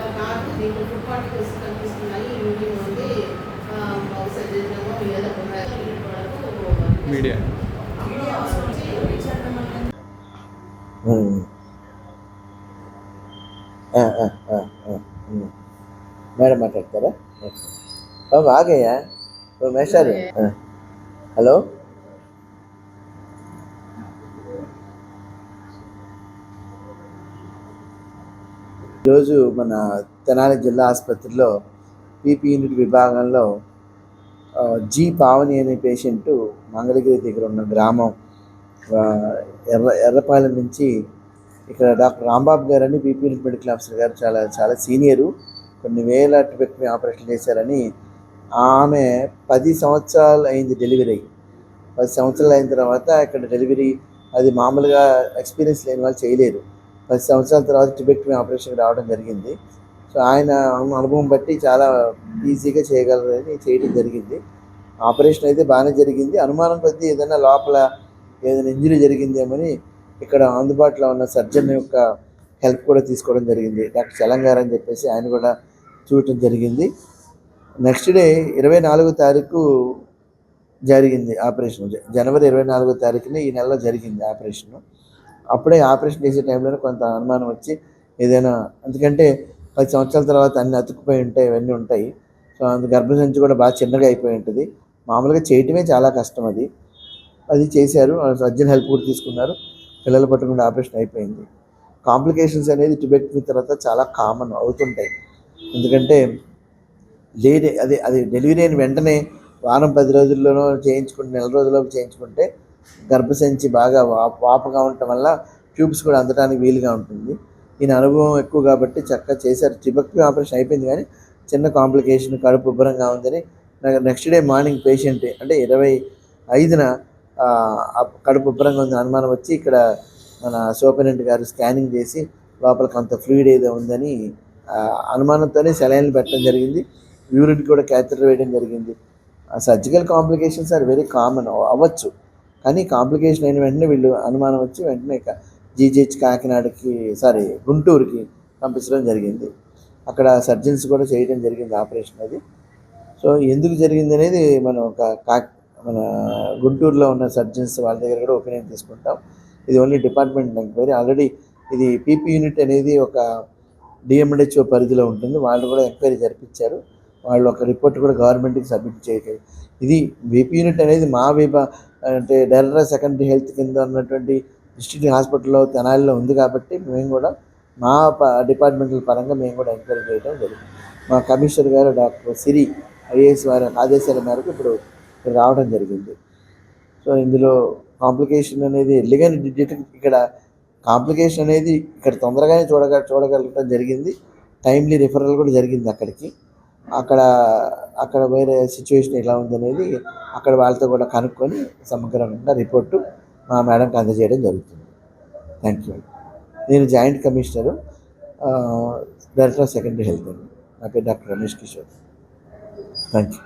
మీకు food particles కనిపిస్తున్నాయి ఈ మీటింగ్ ఉంది ఆ, బహుశా జరిగినామో ఏదో ఒక వరకు మీడియా మీడియా వచ్చి విచారణ మండలి ఉమ్. ఆ, ఆ, ఆ, ఆ, ఉమ్. మేడం మాట్లాడతారా బాబు ఆగయ్యా ఓ మేషారు ఆ. హలో ఈరోజు మన తెనాలి జిల్లా ఆసుపత్రిలో పీపీ యూనిట్ విభాగంలో జీ పావని అనే పేషెంట్ మంగళగిరి దగ్గర ఉన్న గ్రామం ఎర్ర ఎర్రపాలెం నుంచి ఇక్కడ డాక్టర్ రాంబాబు గారు అని బీపీ యూనిట్ మెడికల్ ఆఫీసర్ గారు చాలా చాలా సీనియరు. కొన్ని వేల ట్రిబెక్టమీ ఆపరేషన్ చేశారని ఆమె పది సంవత్సరాలు అయింది డెలివరీ. పది సంవత్సరాలు అయిన తర్వాత ఇక్కడ డెలివరీ అది మామూలుగా ఎక్స్పీరియన్స్ లేని వాళ్ళు చేయలేరు. పది సంవత్సరాల తర్వాత మేము ఆపరేషన్ రావడం జరిగింది. సో ఆయన అనుభవం బట్టి చాలా ఈజీగా చేయగలరని చేయడం జరిగింది. ఆపరేషన్ అయితే బాగానే జరిగింది. అనుమానం కొద్దీ ఏదైనా లోపల ఏదైనా ఇంజరీ జరిగిందేమని ఇక్కడ అందుబాటులో ఉన్న సర్జన్ యొక్క హెల్ప్ కూడా తీసుకోవడం జరిగింది. డాక్టర్ చలంగారు అని చెప్పేసి ఆయన కూడా చూడటం జరిగింది. నెక్స్ట్ డే ఇరవై నాలుగో తారీఖు జరిగింది ఆపరేషన్. జనవరి ఇరవై నాలుగో తారీఖున ఈ నెలలో జరిగింది ఆపరేషన్. అప్పుడే ఆపరేషన్ చేసే టైంలో కొంత అనుమానం వచ్చి ఏదైనా ఎందుకంటే పది సంవత్సరాల తర్వాత అన్ని అతుక్కుపోయి ఉంటాయి ఇవన్నీ ఉంటాయి. సో అందు గర్భసంచి కూడా బాగా చిన్నగా అయిపోయి ఉంటుంది. మామూలుగా చేయటమే చాలా కష్టం అది. అది చేశారు సర్జన్ హెల్ప్ కూడా తీసుకున్నారు. పిల్లలు పట్టకుండా ఆపరేషన్ అయిపోయింది. కాంప్లికేషన్స్ అనేది టిబెట్ తర్వాత చాలా కామన్ అవుతుంటాయి. ఎందుకంటే లేట్ అదే అది డెలివరీ అయిన వెంటనే వారం పది రోజుల్లోనో చేయించుకుంటే నెల రోజుల్లో చేయించుకుంటే గర్భసంచి బాగా వాపగా వాపుగా ఉండటం వల్ల ట్యూబ్స్ కూడా అందడానికి వీలుగా ఉంటుంది. ఈయన అనుభవం ఎక్కువ కాబట్టి చక్కగా చేశారు. టిబెక్టమీ ఆపరేషన్ అయిపోయింది కానీ చిన్న కాంప్లికేషన్ కడుపు ఉబ్బరంగా ఉందని నెక్స్ట్ డే మార్నింగ్ పేషెంట్ అంటే ఇరవై ఐదున కడుపు ఉబ్బరంగా ఉంది అనుమానం వచ్చి ఇక్కడ మన సూపరింటెండెంట్ గారు స్కానింగ్ చేసి లోపల కొంత ఫ్లూయిడ్ ఏదో ఉందని అనుమానంతోనే సెలైన్లు పెట్టడం జరిగింది. యూరిన్ కూడా క్యాథెటర్ వేయడం జరిగింది. Surgical complications are very common అవ్వచ్చు. కానీ కాంప్లికేషన్ అయిన వెంటనే వీళ్ళు అనుమానం వచ్చి వెంటనే జీజీహెచ్ కాకినాడకి సారీ గుంటూరుకి పంపించడం జరిగింది. అక్కడ సర్జన్స్ కూడా చేయడం జరిగింది ఆపరేషన్ అది. సో ఎందుకు జరిగింది అనేది మనం ఒక కా మన గుంటూరులో ఉన్న సర్జన్స్ వాళ్ళ దగ్గర కూడా ఒపీనియన్ తీసుకుంటాం. ఇది ఓన్లీ డిపార్ట్మెంట్ ఎంక్వైరీ ఆల్రెడీ ఇది పీపీ యూనిట్ అనేది ఒక డిఎండిహెచ్ఓ పరిధిలో ఉంటుంది. వాళ్ళు కూడా ఎంక్వైరీ జరిపించారు. వాళ్ళు ఒక రిపోర్ట్ కూడా గవర్నమెంట్కి సబ్మిట్ చేయలేదు. ఇది బీపీ యూనిట్ అనేది మా విభా అంటే డైరెక్టర్ సెకండరీ హెల్త్ కింద ఉన్నటువంటి డిస్ట్రిక్ట్ హాస్పిటల్లో తెనాలిలో ఉంది కాబట్టి మేము కూడా మా ప- డిపార్ట్మెంటల్ పరంగా మేము కూడా ఎంక్వైరీ చేయడం జరిగింది. మా కమిషనర్ గారు డాక్టర్ సిరి ఐఏఎస్ వారి ఆదేశాల మేరకు ఇప్పుడు ఇక్కడ రావడం జరిగింది. సో ఇందులో కాంప్లికేషన్ అనేది ఎల్లిగని డిటెక్ట్ ఇక్కడ కాంప్లికేషన్ అనేది ఇక్కడ తొందరగానే చూడగ చూడగలగడం జరిగింది. టైమ్లీ రిఫరల్ కూడా జరిగింది అక్కడికి. అక్కడ అక్కడ వేరే సిచ్యువేషన్ ఎలా ఉందనేది అక్కడ వాళ్ళతో కూడా కనుక్కొని సమగ్రంగా రిపోర్టు మా మేడంకి అందజేయడం జరుగుతుంది. థ్యాంక్ యూ నేను joint commissioner director of secondary health అండి. నా పేరు doctor Ramesh Kishore. Thank you